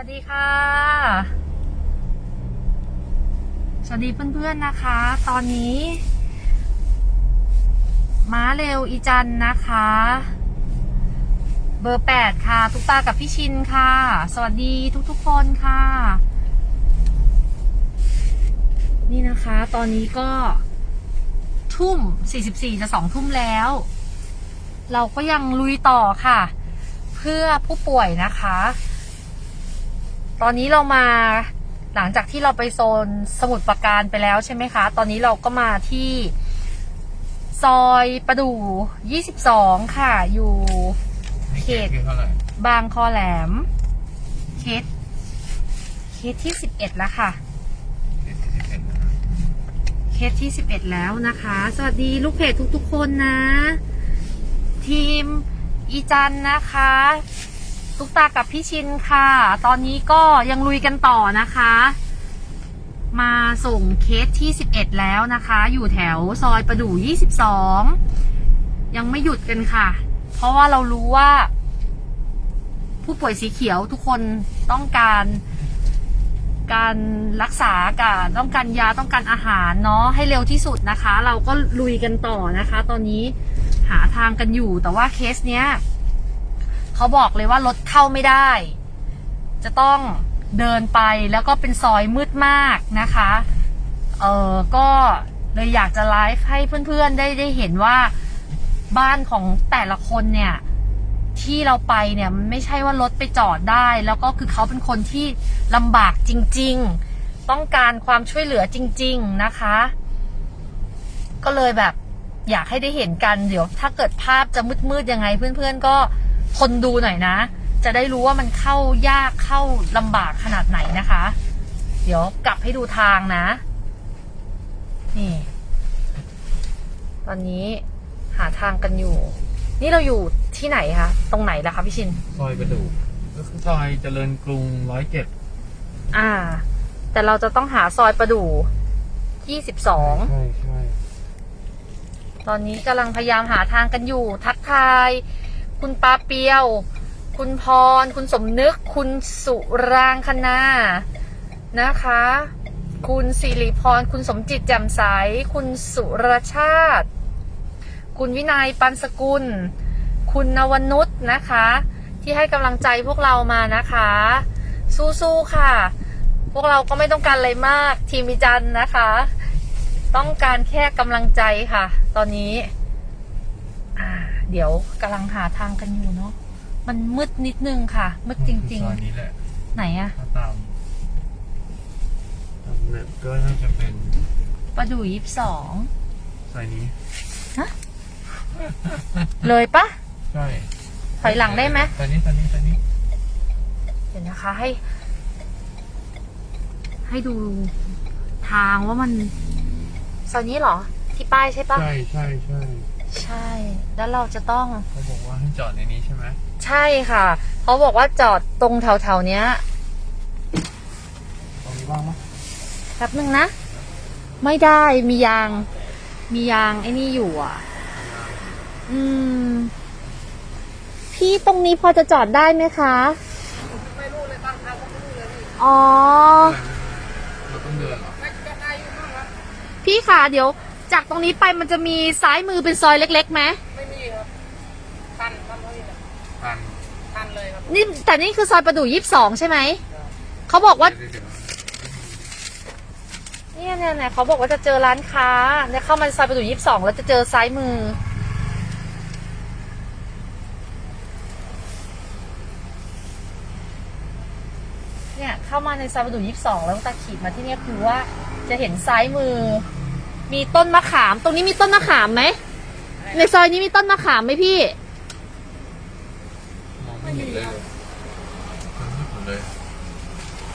วัสดีค่ะ สวัสดีเพื่อนๆนะคะ ตอนนี้ ม้าเร็วอีจันนะคะ เบอร์แปดค่ะ ทุกตากับพี่ชินค่ะ สวัสดีทุกๆคนค่ะ นี่นะคะ ตอนนี้ก็ทุ่ม 44 จะสองทุ่มแล้ว เราก็ยังลุยต่อค่ะ เพื่อผู้ป่วยนะคะ ตอนนี้เรามาหลังจากที่เราไปโซนสมุทรปราการไปแล้วใช่ไหมคะ ตอนนี้เราก็มาที่ซอยประดู่22 ค่ะ อยู่เขตบางคอแหลมเคสเคสที่ 11 แล้วค่ะเจ็ดสิบเอ็ดนะเคสที่ 11 แล้วนะคะ สวัสดีลูกเพจทุกๆคนนะ ทีมอีจันนะคะ ตุ๊กตากับพี่ชินค่ะ ตอนนี้ก็ยังลุยกันต่อนะคะ มาส่งเคสที่ 11 แล้วนะคะ อยู่แถวซอยประดู่22 ยังไม่หยุดกันค่ะ เพราะว่าเรารู้ว่า ผู้ป่วยสีเขียวทุกคนต้องการการรักษาการต้องการยาต้องการอาหารเนาะให้เร็วที่สุดนะคะ เราก็ลุยกันต่อนะคะ ตอนนี้หาทางกันอยู่แต่ว่าเคสเนี้ย เขาบอกเลยว่ารถเข้าไม่ได้ จะต้องเดินไปแล้วก็เป็นซอยมืดมากนะคะ เออก็เลยอยากจะไลฟ์ให้เพื่อนๆได้ได้เห็นว่าบ้านของแต่ละคนเนี่ย ที่เราไปเนี่ยมันไม่ใช่ว่ารถไปจอดได้ แล้วก็คือเขาเป็นคนที่ลำบากจริง ๆ ต้องการความช่วยเหลือจริง ๆนะคะ ก็เลยแบบอยากให้ได้เห็นกันเดี๋ยว ถ้าเกิดภาพจะมืดๆยังไงเพื่อนๆก็ ทนดูหน่อยนะ จะได้รู้ว่ามันเข้ายากเข้าลำบากขนาดไหนนะคะ เดี๋ยวกลับให้ดูทางนะ นี่ ตอนนี้หาทางกันอยู่ นี่เราอยู่ที่ไหนคะ ตรงไหนล่ะคะพี่ชิน ซอยประดู่ก็คือซอยเจริญกรุงร้อยเจ็ดอ่า แต่เราจะต้องหาซอยประดู่ยี่สิบสอง ใช่ใช่ตอนนี้กำลังพยายามหาทางกันอยู่ ทักทาย คุณปาเปียว คุณพร คุณสมนึก คุณสุรางคณานะคะ คุณสิริพร คุณสมจิตแจ่มใส คุณสุรชาติ คุณวินัยปันสกุล คุณนวนุษนะคะ ที่ให้กำลังใจพวกเรามานะคะ สู้ๆค่ะ พวกเราก็ไม่ต้องการอะไรมาก ทีมวิจันนะคะ ต้องการแค่กำลังใจค่ะ ตอนนี้ เดี๋ยวกำลังหาทางกันอยู่เนาะมันมืดนิดนึงค่ะ มืดจริง ซอยนี้แหละๆ ไหนอะถ้าตามตามเน็ตก็น่าจะเป็นประดู่ยี่สิบสองซอยนี้ เลยปะ ใช่ถอยหลังได้ไหมซอยนี้ซอยนี้ซอยนี้เดี๋ยวนะคะให้ ให้ดูทางว่ามันซอยนี้เหรอ ที่ป้ายใช่ปะใช่ใช่ใช่ ใช่ แล้วเราจะต้อง เขาบอกว่าให้จอดในนี้ใช่ไหมใช่ค่ะ เขาบอกว่าจอดตรงแถวๆเนี้ย ตรงนี้ว่างไหมแป๊บนึงนะ ไม่ได้มียาง มียางไอ้นี่อยู่อะ อืม พี่ตรงนี้พอจะจอดได้ไหมคะ ไม่รู้เลยบางครั้งก็ไม่รู้เลยพี่อ๋อ เราต้องเดินเหรอไม่ก็ได้อยู่บ้างครับพี่ค่ะเดี๋ยว จากตรงนี้ไปมันจะมีซ้ายมือเป็นซอยเล็กๆไหมไม่มีครับทันทันเท่านี้แหละทันทันเลยครับนี่แต่นี่คือซอยประดู่ยี่สิบสองใช่ไหมเขาบอกว่าเดี๋ยวเดี๋ยวเนี่ยเนี่ยเนี่ยเขาบอกว่าจะเจอร้านค้าเนี่ยเข้ามาซอยประตูยี่สิบสองแล้วจะเจอซ้ายมือ เนี่ยเข้ามาในซอยประตูยี่สิบสองแล้วตาขีดมาที่เนี่ยคือว่าจะเห็นซ้ายมือ มีต้นมะขาม ตรงนี้มีต้นมะขามไหม ในซอยนี้มีต้นมะขามไหมพี่ มองไม่เห็นเลยเลยมันมืดหมดเลย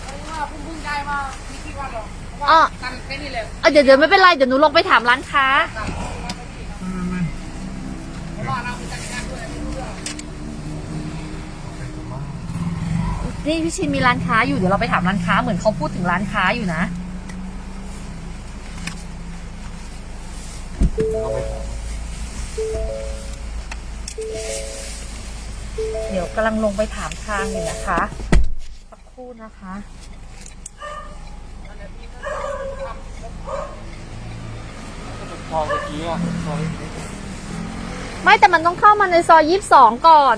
เพราะว่าเพิ่งเพิ่งได้มามีกี่วันหรอกเพราะอ้อว่าทันแค่นี้เลยเออเดี๋ยวเดี๋ยวไม่เป็นไร เดี๋ยวหนูลงไปถามร้านค้าทันมาไม่กี่ครับไม่ไม่ไม่เพราะว่าเรามีจัดงานด้วยไม่รู้เรื่องไปตรงบ้านนี่พี่ชินมีร้านค้าอยู่ เดี๋ยวเราไปถามร้านค้า เหมือนเขาพูดถึงร้านค้าอยู่นะ เดี๋ยวกำลังลงไปถามทางอยู่นะคะสักครู่รู่นะคะพอเมื่อกี้อะซอยไม่แต่มันต้องเข้ามาในซอยยี่สิบสองก่อน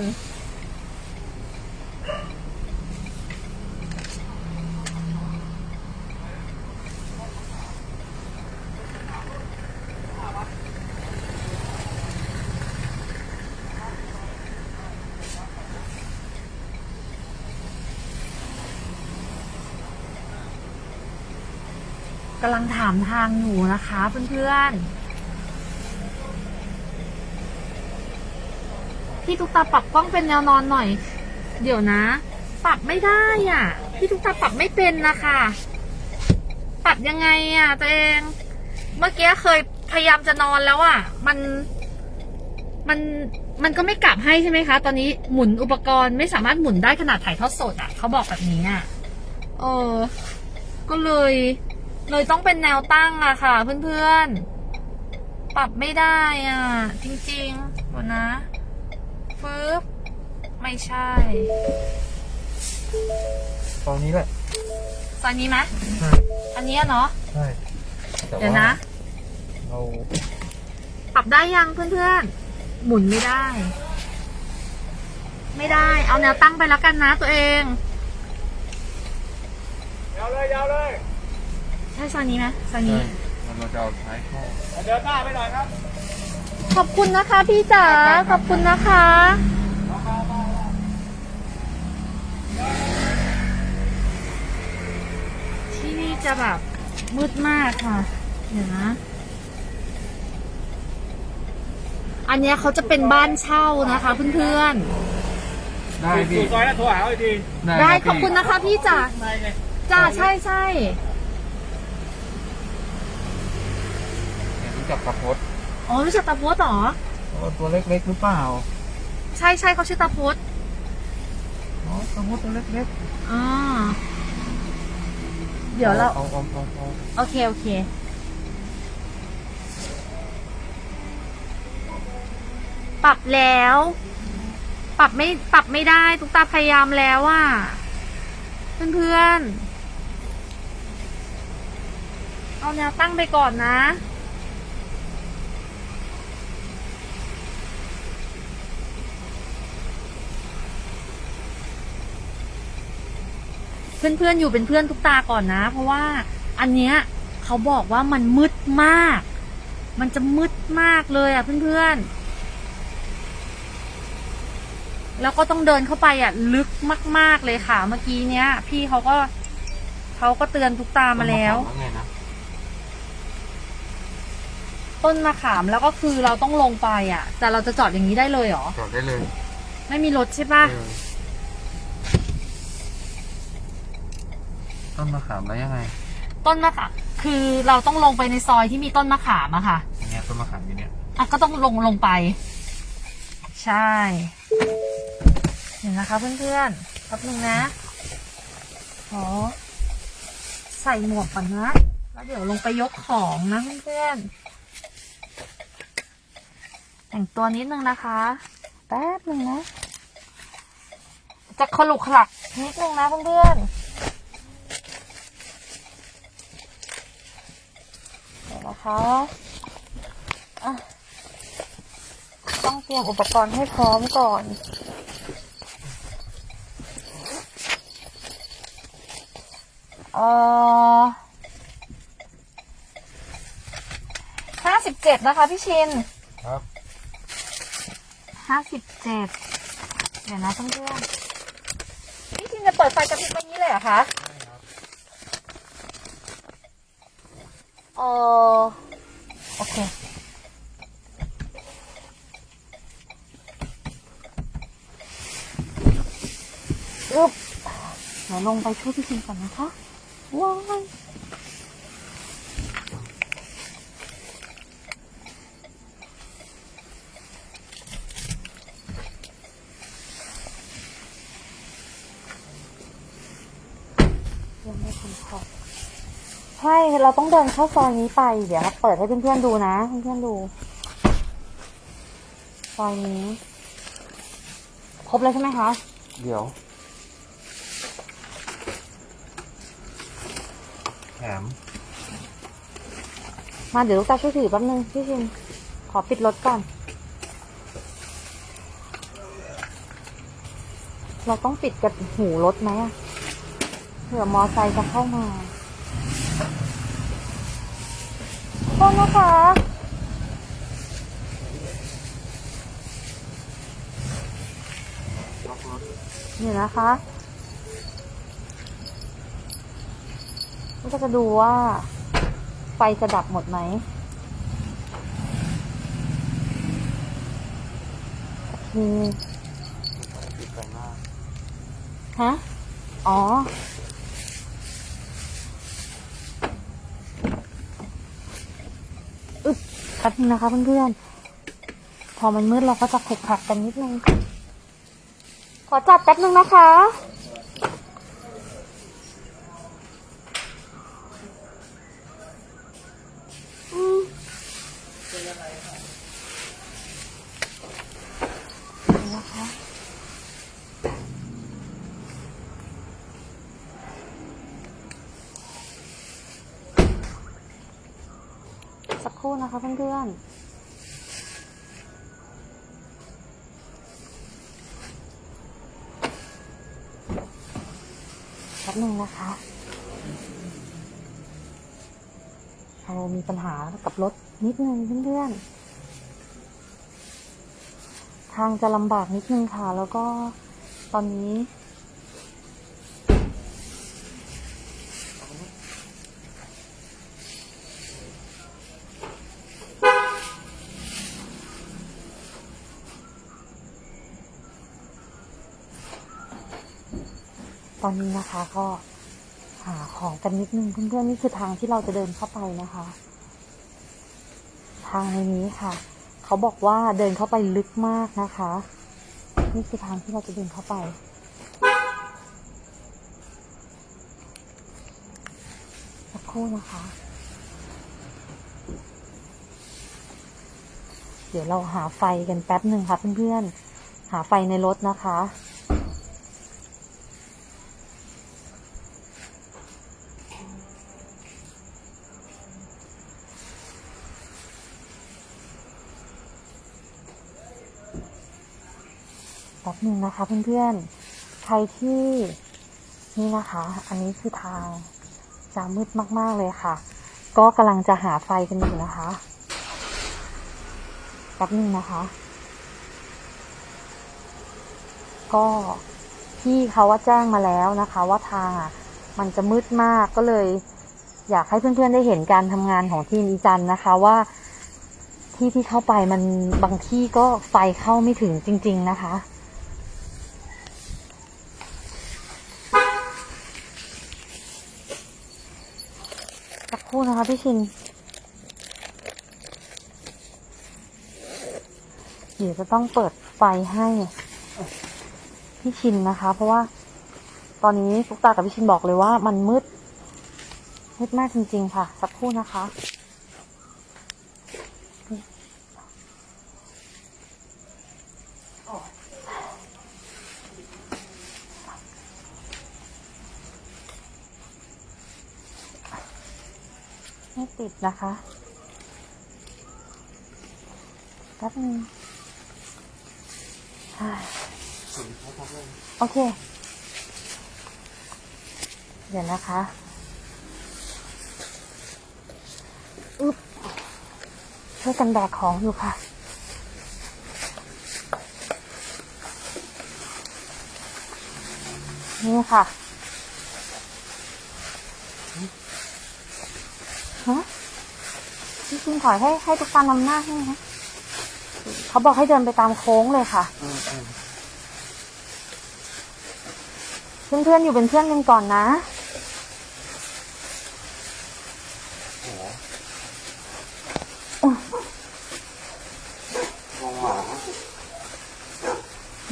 ำลังถามทางอยู่นะคะเพื่อนๆ พี่ตุ๊กตาปรับกล้องเป็นแนวนอนหน่อย เดี๋ยวนะ ปรับไม่ได้อะ พี่ตุ๊กตาปรับไม่เป็นนะคะ ปรับยังไงอะตัวเอง เมื่อกี้เคยพยายามจะนอนแล้วอะ มัน มัน มันก็ไม่กลับให้ใช่ไหมคะ ตอนนี้หมุนอุปกรณ์ไม่สามารถหมุนได้ขนาดถ่ายทอดสดอะ เขาบอกแบบนี้อะ เออ ก็เลย เลยต้องเป็นแนวตั้งอะค่ะ เพื่อนๆ ปรับไม่ได้อะ จริงๆเดี๋ยวนะฟึบไม่ใช่ตอนนี้แหละซอยนี้ไหมใช่อันเนี้ยเนาะใช่แต่เดี๋ยวว่านะ เราปรับได้ยังเพื่อนๆ หมุนไม่ได้ ไม่ได้ เอาแนวตั้งไปแล้วกันนะตัวเอง ยาวเลยยาวเลย ใช่ซอยนี้ไหมซอยใช่นี้ เราจะเอาท้ายเข้าเดินหน้าไปหน่อยครับขอบคุณนะคะพี่จ๋าขอบคุณนะคะ ที่นี่จะแบบมืดมากค่ะ เดี๋ยวนะ อันเนี้ยเขาจะเป็นบ้านเช่านะคะเพื่อนได้พี่ซอยแล้วโทรหาเขาอีกทีๆได้ ขอบคุณนะคะพี่จ๋าในไงจ้าใช่ใช่เนี่ยรู้ จักกระพดอ๋อรู้จักตาโพสเหรอตัวเล็กๆหรือเปล่า ใช่ใช่เขาชื่อตาโพสอ๋อกระพดตัวเล็กอ่าๆเดี๋ยวเรา เอาเอาเอาเอาโอเค โอเค ปรับแล้ว ปรับไม่ปรับไม่ได้ตุ๊กตาพยายามแล้วอะ เพื่อนๆ เอาแนวตั้งไปก่อนนะ เพื่อนๆอยู่เป็นเพื่อนทุกตาก่อนนะ เพราะว่าอันเนี้ยเขาบอกว่ามันมืดมาก มันจะมืดมากเลยอะเพื่อนๆ แล้วก็ต้องเดินเข้าไปอะ ลึกมาก ๆเลยค่ะ เมื่อกี้เนี้ย พี่เขาก็เขาก็เตือนทุกตามาแล้วไงนะต้นมะขามแล้วก็คือเราต้องลงไปอะ แต่เราจะจอดอย่างนี้ได้เลยเหรอ จอดได้เลย ไม่มีรถใช่ปะเออ ต้นมะขามแล้วยังไงต้นมะขามคือเราต้องลงไปในซอยที่มีต้นมะขามอะค่ะเนี่ยต้นมะขามอยู่เนี่ยอะก็ต้องลงลงไป ใช่เห็นนะคะเพื่อนๆแป๊บนึงนะขอใส่หมวกก่อนนะแล้วเดี๋ยวลงไปยกของนะเพื่อนๆแต่งตัวนิดนึงนะคะ แป๊บนึงนะจะขลุกขลักนิดนึงนะเพื่อนๆ เดี๋ยว นะคะอะต้องเตรียมอุปกรณ์ให้พร้อมก่อน เอ่อห้าสิบเจ็ดนะคะพี่ชิน ครับห้าสิบเจ็ดเดี๋ยวนะเพื่อนๆพี่ชินจะเปิดไฟกระพริบแบบนี้เลยเหรอคะ เออโอเคอึ๊บเดี๋ยวลงไปช่ว ใช่เราต้องเดินเข้าซอยนี้ไป เดี๋ยวเราเปิดให้เพื่อนๆดูนะเพื่อนๆดูซอยนี้ครบแล้วใช่ไหมคะ เดี๋ยวแถมมาเดี๋ยวลูกตาช่วยถือแป๊บนึงพี่ชินขอปิดรถก่อน เราต้องปิดกับหูรถไหมอะเผื่อมอไซค์จะเข้ามา โทษนะคะล็อกรถเดี๋ยวนะคะ ก็จะดูว่า ไฟจะดับหมดไหม โอเค ฮะ อ๋อ อึ๊บ แป๊บนึงนะคะเพื่อนๆ พอมันมืดเราก็จะขลุกขลักกันนิดนึง ขอจัดแป๊บนึงนะคะ สักครู่นะคะเพื่อนๆแป๊บนึงนะคะ เรามีปัญหากับรถนิดนึงเพื่อนๆ ทางจะลำบากนิดนึงค่ะ แล้วก็ตอนนี้ อนนี้นะคะ ก็หาของกันนิดนึงเพื่อนๆนี่คือทางที่เราจะเดินเข้าไปนะคะ ทางในนี้ค่ะ เขาบอกว่าเดินเข้าไปลึกมากนะคะ นี่คือทางที่เราจะเดินเข้าไปสักครู่นะคะ เดี๋ยวเราหาไฟกันแป๊บหนึ่งค่ะเพื่อนๆหาไฟในรถนะคะ หนึ่งนะคะเพื่อนๆ ใครที่นี่นะคะ อันนี้คือทางจะมืดมากๆเลยค่ะ ก็กำลังจะหาไฟกันอยู่นะคะแป๊บหนึ่งนะคะ ก็พี่เขาว่าแจ้งมาแล้วนะคะ ว่าทางอะ มันจะมืดมากก็เลย อยากให้เพื่อนๆได้เห็นการทำงานของทีมอีจันนะคะ ว่าที่ที่เข้าไปมันบางที่ก็ไฟเข้าไม่ถึงจริง ๆ นะคะ สัก ครู่นะคะพี่ชิน เดี๋ยวจะต้องเปิดไฟให้พี่ชินนะคะ เพราะว่า ตอนนี้ทุกตากับพี่ชินบอกเลยว่ามันมืดมืดมากจริง ๆ ค่ะ สักครู่นะคะ ไม่ติดนะคะแป๊บนึงอ่าโอเค เดี๋ยวนะคะอึ๊บช่วยกันแบกของอยู่ค่ะนี่ค่ะ ฮะ พี่คุณขอให้ให้ทุกตานำหน้าให้นะเขาบอกให้เดินไปตามโค้งเลยค่ะอืมอืมเพื่อนๆอยู่เป็นเพื่อนกันก่อนนะโอ้โหมองหมา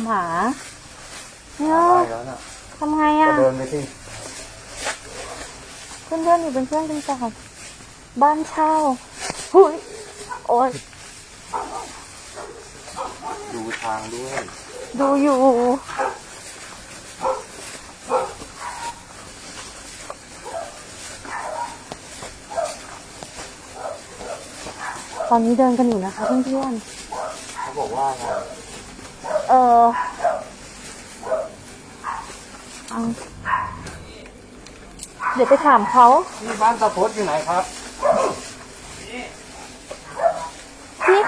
หมาเนี่ยได้แล้วน่ะทำไงก็อะเดินไปสิเพื่อนๆอยู่เป็นเพื่อนกันก่อนบ้านเช่า หุ้ยโอ้ยดูทางด้วย ดูอยู่ ตอนนี้เดินกันอยู่นะคะเพื่อนเขาบอกว่าไงเออเอาเดี๋ยวไปถามเขาที่บ้านตาพดอยู่ไหนครับ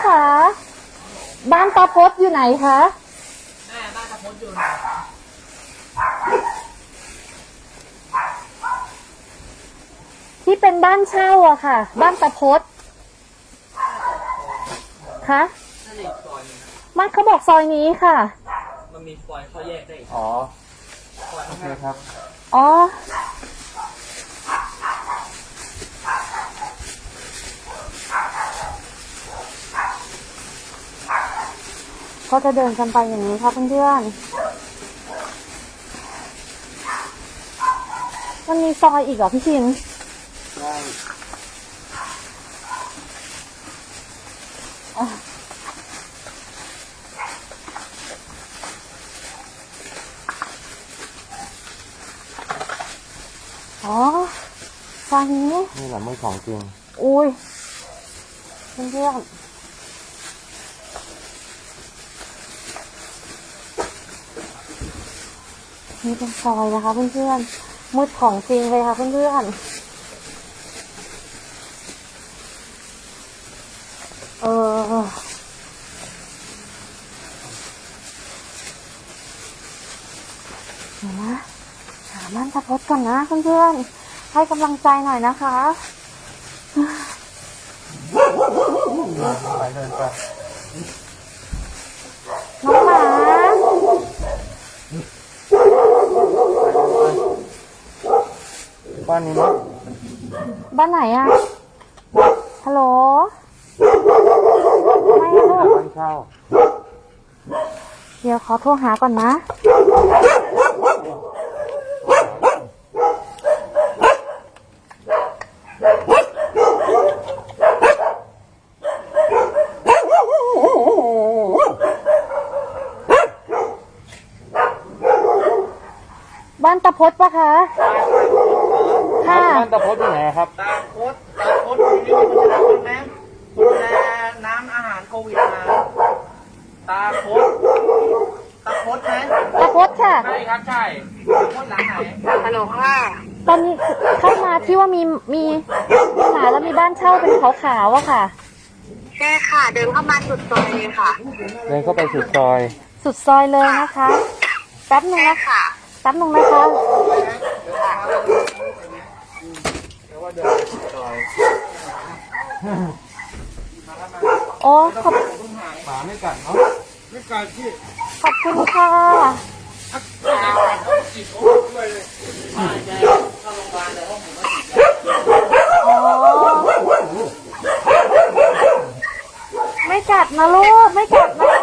คะ บ้านตาพดอยู่ไหนคะแม่บ้านตะพดอยู่ไหนที่เป็นบ้านเช่าอะค่ะ บ้านตาพดคะนั่นเองซอยนึงมันเขาบอกซอยนี้ค่ะ มันมีซอยเขาแยกได้อีกอ๋อซอยโอข้างเคหน้าครับ อ๋อ ก็จะเดินกันไปอย่างนี้ค่ะเพื่อนๆมันมีซอยอีกเหรอพี่ชินใช่อ๋อซอยนี้นี่แหละมือของจริง อุ้ยเพื่อนๆ นี่เป็นซอยนะคะเพื่อนๆมืดของจริงเลยค่ะเพื่อนๆเออเดี๋ยวนะหาบ้านตะพดก่อนนะเพื่อนๆให้กำลังใจหน่อยนะคะไปเดินไป น้องหมา บ้านนี้มั้งบ้านไหนอะฮัลโหล ไม่อะลูกบ้านเช่า เดี๋ยวขอโทรหาก่อนนะ บ้านตะพดปะคะ ค่ะ บ้านตะพดอยู่ไหนครับ ตาโคตตาโคตอยู่นี่มันจะดูแลดูแลน้ำอาหารโควิดมา ตาโคตตาโคตไหม ตะพดค่ะ ใช่ครับใช่ตาโคตหลังไหนฮัลโหลค่ะ ตอนนี้เข้ามา ที่ว่ามีมีมีหมาแล้วมีบ้านเช่าเป็นขาวๆอะค่ะ ใช่ค่ะ เดินเข้ามาสุดซอยเลยค่ะเดินเข้าไปสุดซอย สุดซอยเลยนะคะแป๊บหนึงใช่นะค่ะ แป๊บหนึงนะคะโอ้ขอบหมาไม่กัดเนาะไม่กัดพี่ขอบคุณค่ะอ๋อ ไม่กัดนะลูก ไม่กัดนะ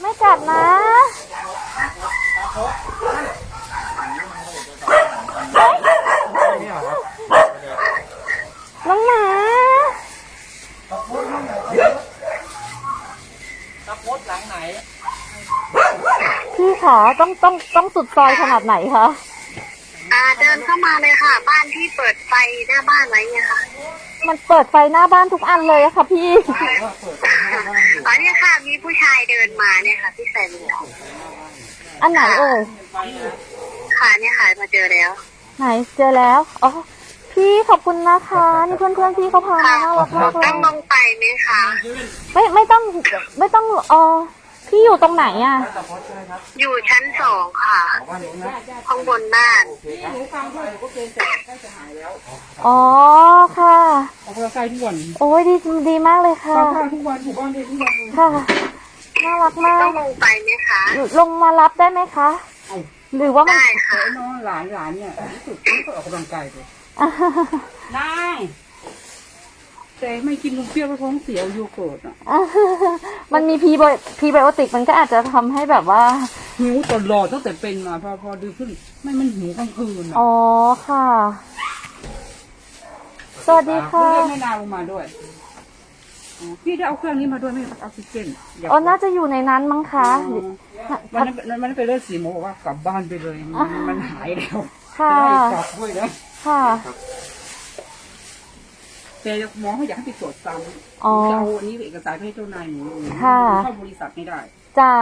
ไม่กัดนะน้องหมาตาโคตหลังไหน พี่ขาต้องต้องต้องสุดซอยขนาดไหนคะ เดินเข้ามาเลยค่ะ บ้านที่เปิดไฟหน้าบ้านไว้เนี่ยค่ะมันเปิดไฟหน้าบ้านทุกอันเลยอะค่ะพี่ อ๋อเนี่ยค่ะ มีผู้ชายเดินมาเนี่ยค่ะ ที่ใส่หมวกอันไหนเอ่ย ค่ะเนี่ยค่ะมาเจอแล้ว ไหนเจอแล้ว อ๋อ พี่ขอบคุณนะคะ นี่เพื่อนเพื่อนๆพี่เขาพามาค่ะน่ารักมากเลต้อยงลงไปไหมคะ ไม่ไม่ต้องไม่ต้องเออ พี่อยู่ตรงไหนอะอยู่ชั้นสองค่ะบ้านนี้นะข้างบนบ้านอ๋อค่ะออกกำลังกายทุกวันโอ้ยดีดีมากเลยค่ะทุกวันถูกบ้านเด็กทุกวันค่ะ น่ารักมาต้อก งลงไปไหมคะลงมารับได้ไหมคะ หรือว่ามัน ได้ค่ะน้องหลานหลานเนี่ยรู้สึกไม่ค่อยออกกำลังกายเลยนั่ง แต่ไม่กินนมเปรี้ยวแล้วท้องเสียโยโกรธอะมันมีพีไบพีไบโอติกมันก็อาจจะทำให้แบบว่า หิวตลอดตั้งแต่เป็นมาพอพอดีขึ้น ไม่มันหิวกลางคืนอะอ๋อค่ะ สวัสดีค่ะ เรียกแม่นาวลงมาด้วยอ๋อพี่ได้เอาเครื่องนี้มาด้วยไหมออกซิเจนอยากอ๋อ น่าจะอยู่ในนั้นมั้งคะ วันนั้นวันนั้นไปเลิกสีโมบอกว่ากลับบ้านไปเลย มันมันหายแล้วค่ะจะได้กลับด้วยนะค่ะ แต่หมอเขาอยากให้ไปตรวจซ้อ๋อำจะเอาอันนี้เอกสารไปให้เจ้านายหนูค่ะ เข้าบริษัทไม่ได้จ้า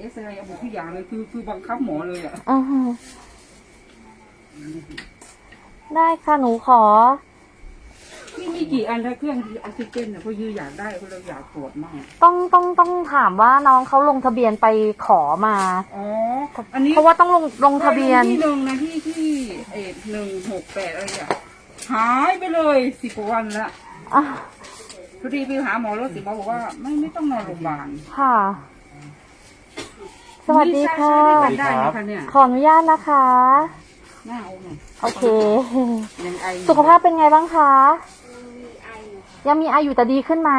เอสไอเอาหมดทุกอย่างเลยคือคือบังคับหมอเลยอะอือฮึได้ค่ะ หนูขอ นี่มีกี่อันถ้าเครื่องออกซิเจนเนี่ยเพรายืออยากได้เพราเราอยากตรวจมาก ต้องต้องต้องถามว่าน้องเขาลงทะเบียนไปขอมา อ๋อ อันนี้เพราะว่าต้องลงลงทะเบียน ที่หนึ่งนะที่ที่เอ็ดหนึ่งหกแปดอะไรอะ หายไปเลยสิบกว่าวันละอะพอดีไปหาหมอแล้วสิหมอบอกว่าไม่ไม่ต้องนอนโรงพยาบาลค่ะ สวัสดีค่ะ นี่ใช้ได้ไหมคะเนี่ยขออนุญาตนะคะ หน้าเอาหน่อยโอเค ยังไออยู่สุขภาพเป็นไงบ้างคะ ยังมีไออยู่แต่ดีขึ้นไหม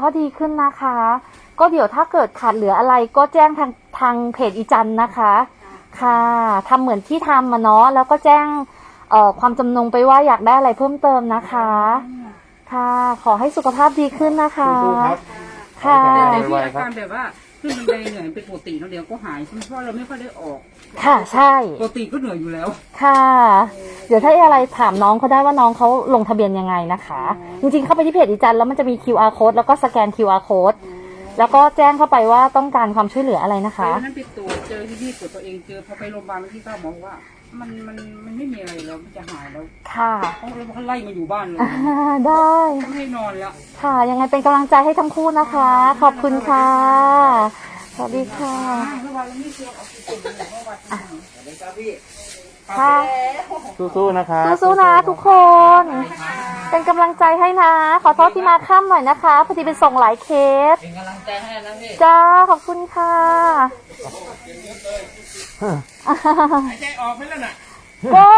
ก็ดีขึ้นนะคะ ก็เดี๋ยวถ้าเกิดขาดเหลืออะไรก็แจ้งทางทางเพจอีจันนะคะ ค่ะทำเหมือนที่ทำมาเนาะแล้วก็แจ้ง เอ่อความจำนงไปว่าอยากได้อะไรเพิ่มเติมนะคะ ค่ะ ขอให้สุขภาพดีขึ้นนะคะ สู้ๆครับ ค่ะ แต่ไวที่ๆอาครับการแบบว่าขึ้นบันไดเหนื่อยเป็นปกติแล้วเดี๋ยวก็หายเพราะเราไม่ค่อยได้ออกค่ะ ใช่ ปกติก็เหนื่อยอยู่แล้วค่ะ เดี๋ยวถ้าอะไรถามน้องเขาได้ว่าน้องเขาลงทะเบียนยังไงนะคะ จริงๆ เข้าไปที่เพจอีจันแล้วมันจะมี QR code แล้วก็สแกน QR code แล้วก็แจ้งเข้าไปว่าต้องการความช่วยเหลืออะไรนะคะไปนั้นไปตรวจเจอที่นี่ตรวจตัวเองเจอพอไปโรงพยาบาลที่เก้าหมอบอกว่า มันมันมันไม่มีอะไรแล้วมันจะหายแล้วค่ะ เขาเลยเขาไล่มาอยู่บ้านเลยอ่าได้ ไม่ให้นอนแล้ว ค่ะ ยังไงเป็นกำลังใจให้ทั้งคู่นะคะ ขอบคุณค่ะ สวัสดีค่ะ เมื่อวานเราไม่เชื่อออกซิเจนเลยเมื่อวานที่ค่ะ สู้ๆนะครับสู้ๆนะทุกคน เป็นกำลังใจให้นะ ขอโทษที่มาค่ำหน่อยนะคะพอดีเป็นส่งหลายเคส เป็นกำลังใจให้นะพี่ จ้า ขอบคุณค่ะ หายใจออกไหมล่ะน่ะก็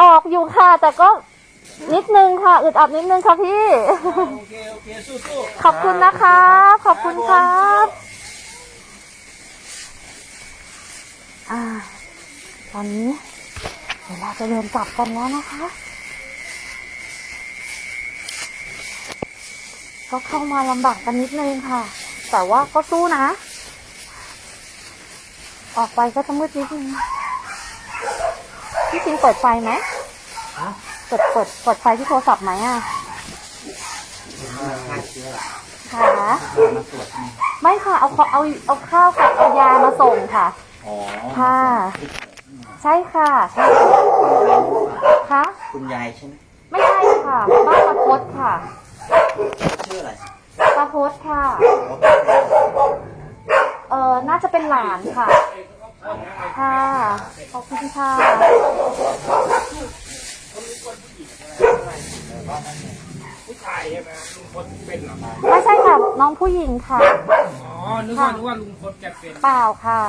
ออกอยู่ค่ะ แต่ก็นิดนึงค่ะอึดอัดนิดนึงค่ะพี่ โอเคโอเคสู้ๆขอบคุณนะคะขอบคุณครับอ่าตอนนี้เดี๋ยวเราจะเดินกลับกันแล้วนะคะ ก็เข้ามาลำบากกันนิดนึงค่ะ แต่ว่าก็สู้นะ ออกไปก็จะมืดนิดนึงพี่จริงเปิดไฟไหมเปิดเปิดเปิดไฟที่โทรศัพท์ไหมอะค่ะไม่ค่ะ เอาขอเอาเอาข้าวกับเอายามาส่งค่ะอ๋อค่ะ ใช่ค่ะใช่ค่ะคุณยายใช่ไหมไม่ใช่ค่ะบ้านปาพดค่ะชื่ออะไรปาพดค่ะ เออน่าจะเป็นหลานค่ะ ค่ะ ขอบคุณค่ะไม่ใช่ค่ะ น้องผู้หญิงค่ะ อ๋อ นึกว่านึกว่าลุงพลแกเป็นเปล่าค่ะ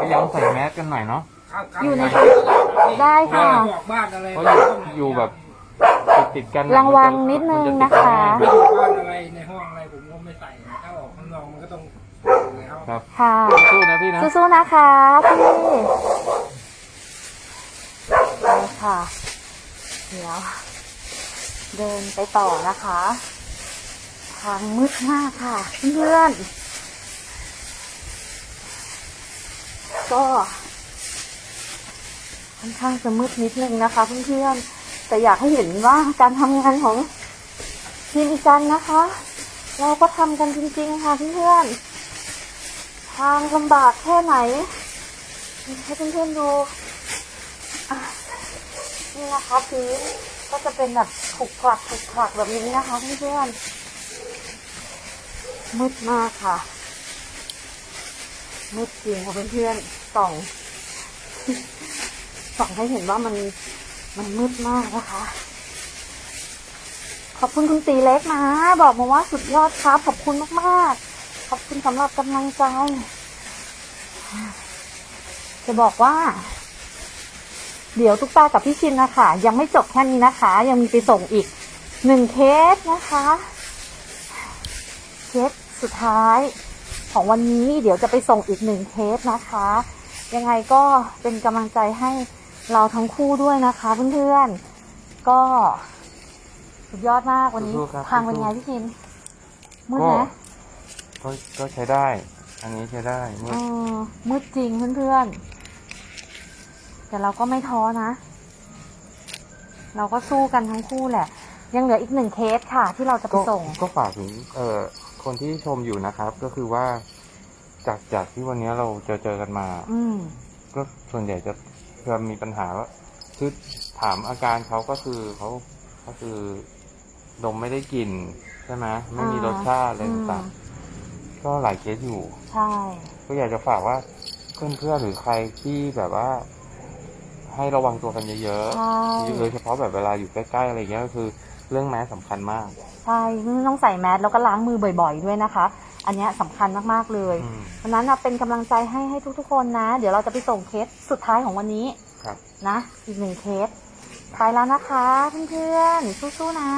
พยายามใส่แมสกันหน่อยเนาะครับครับอยู่ในได้ค่ะ บอกบ้านอะไรเพราะอยู่อยู่แบบติดติดๆกันระวังนิดนึงนะคะ ไม่อยู่บ้านอะไร ครับค่ะ สู้นะพี่นะสู้ๆนะคะพี่ไปค่ะ เดี๋ยว เดินไปต่อนะคะ ทางมืดมากค่ะเพื่อนๆก็ค่อนข้างจะมืดนิดนึงนะคะเพื่อนๆแต่อยากให้เห็นว่าการทำงานของทีมอีจันนะคะ เราก็ทำกันจริงๆค่ะเพื่อนๆ ทางลำบากแค่ไหน ให้เพื่อนๆดู นี่นะคะพื้นก็จะเป็นแบบขลุกขลักขลุกขลักแบบนี้นะคะเพื่อนๆมืดมากค่ะมืดจริงค่ะเพื่อนๆส่องส่องให้เห็นว่ามันมันมืดมากนะคะขอบคุณคุณตีเล็กนะ บอกมาว่าสุดยอดครับ ขอบคุณมากๆ ขอบคุณสำหรับกำลังใจ จะบอกว่า เดี๋ยวตุ๊กตากับพี่ชินนะคะ ยังไม่จบแค่นี้นะคะ ยังมีไปส่งอีกหนึ่งเคสนะคะเคสสุดท้ายของวันนี้เดี๋ยวจะไปส่งอีกหนึ่งเคสนะคะ ยังไงก็เป็นกำลังใจให้เราทั้งคู่ด้วยนะคะเพื่อนๆ ก็สุดยอดมากวันนี้ สู้ๆครับทางเป็นไงพี่ชินมืดไหม ก็ ก็ใช้ได้ อันนี้ใช้ได้มืดเออมืดจริงเพื่อนๆ แต่เราก็ไม่ท้อนะ เราก็สู้กันทั้งคู่แหละ ยังเหลืออีกหนึ่งเคสค่ะ ที่เราจะไปก็ส่ง ก็ฝากถึงเอ่อคนที่ชมอยู่นะครับ ก็คือว่าจากจากที่วันนี้เราเจอเจอกันมา อืม ก็ส่วนใหญ่จะเพื่อมีปัญหาว่าคือถามอาการเขาก็คือเขาก็คือดมไม่ได้กลิ่นใช่ไหมไม่มีอ่ารสชาติอะไรอืม ต่างๆ ก็หลายเคสอยู่ ใช่ ก็อยากจะฝากว่าเพื่อนๆหรือใครที่แบบว่า ให้ระวังตัวกันเยอะใช่ๆโดยเฉพาะแบบเวลาอยู่ใกล้ๆอะไรเงี้ยก็คือเรื่องแมสสำคัญมาก ใช่ต้องใส่แมสแล้วก็ล้างมือบ่อย ๆ ด้วยนะคะ อันเนี้ยสำคัญมากๆเลยอืมเพราะฉะนั้นนะเป็นกำลังใจให้ให้ทุกๆคนนะ เดี๋ยวเราจะไปส่งเคสสุดท้ายของวันนี้ครับนะอีกหนึ่งเคสไปแล้วนะคะเพื่อนๆสู้ๆนะ